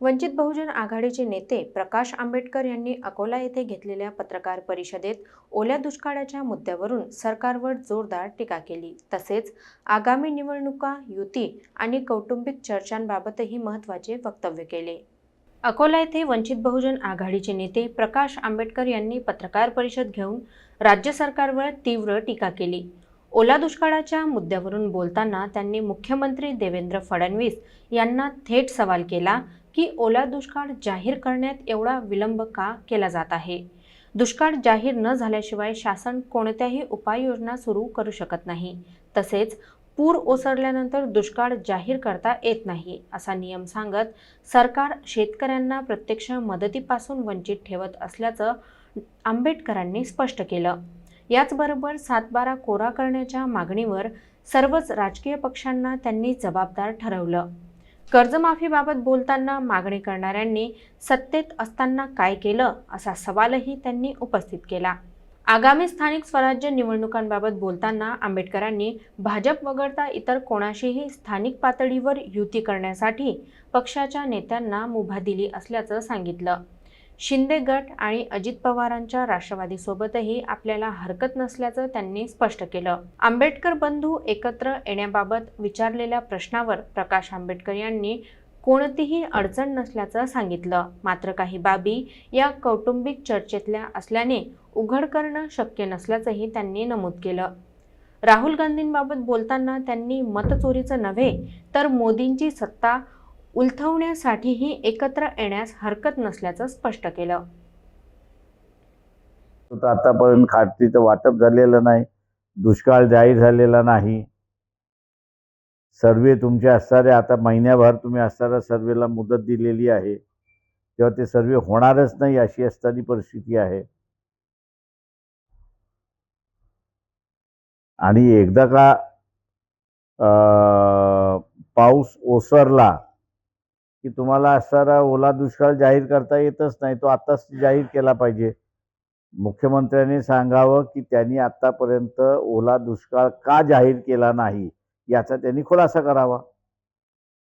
वंचित बहुजन आघाडीचे नेते प्रकाश आंबेडकर यांनी अकोला येथे घेतलेल्या पत्रकार परिषदेत ओल्या दुष्काळाच्या मुद्द्यावरून सरकारवर जोरदार टीका केली. तसेच आगामी निवडणुका युती आणि कौटुंबिक चर्चांबाबतही महत्त्वाचे वक्तव्य केले. अकोला येथे वंचित बहुजन आघाडीचे नेते प्रकाश आंबेडकर यांनी पत्रकार परिषद घेऊन राज्य सरकारवर तीव्र टीका केली. ओला दुष्काळाच्या मुद्द्यावरून बोलताना त्यांनी मुख्यमंत्री देवेंद्र फडणवीस यांना थेट सवाल केला की ओला दुष्काळ जाहीर करण्यात एवढा विलंब का केला जात आहे? दुष्काळ जाहीर न झाल्याशिवाय शासन कोणत्याही उपाययोजना सुरू करू शकत नाही. तसेच पूर ओसरल्यानंतर दुष्काळ जाहीर करता येत नाही असा नियम सांगत सरकार शेतकऱ्यांना प्रत्यक्ष मदतीपासून वंचित ठेवत असल्याचं आंबेडकरांनी स्पष्ट केलं. याचबरोबर सातबारा कोरा करण्याच्या मागणीवर सर्वच राजकीय पक्षांना त्यांनी जबाबदार ठरवलं. कर्जमाफीबाबत बोलताना मागणी करणाऱ्यांनी सत्तेत असताना काय केलं असा सवालही त्यांनी उपस्थित केला. आगामी स्थानिक स्वराज्य निवडणुकांबाबत बोलताना आंबेडकरांनी भाजप वगळता इतर कोणाशीही स्थानिक पातळीवर युती करण्यासाठी पक्षाच्या नेत्यांना मुभा दिली असल्याचं सांगितलं. शिंदे गट आणि अजित पवारांच्या राष्ट्रवादीसोबतही आपल्याला हरकत नसल्याचं त्यांनी स्पष्ट केलं. आंबेडकर बंधू एकत्र येण्याबाबत विचारलेल्या प्रश्नावर प्रकाश आंबेडकर यांनी कोणतीही अडचण नसल्याचं सांगितलं. मात्र काही बाबी या कौटुंबिक चर्चेतल्या असल्याने उघड करणं शक्य नसल्याचंही त्यांनी नमूद केलं. राहुल गांधींबाबत बोलताना त्यांनी मतचोरीचं नव्हे तर मोदींची सत्ता उलथवण्यासाठीही एकत्र येण्यास हरकत नसल्याचं स्पष्ट केलं. तर आतापर्यंत खाटीचं वाटप झालेलं नाही दुष्काळ जाहीर झालेला नाही. सर्वे तुमचे असणारे आता महिन्याभर तुम्ही असणाऱ्या सर्वेला मुदत दिलेली आहे. तेव्हा ते सर्वे होणारच नाही अशी असणारी परिस्थिती आहे. आणि एकदा का अं, पाऊस ओसरला की तुम्हाला असणारा ओला दुष्काळ जाहीर करता येतच नाही तो आताच जाहीर केला पाहिजे. मुख्यमंत्र्यांनी सांगावं की त्यांनी आतापर्यंत ओला दुष्काळ का जाहीर केला नाही याचा त्यांनी खुलासा करावा.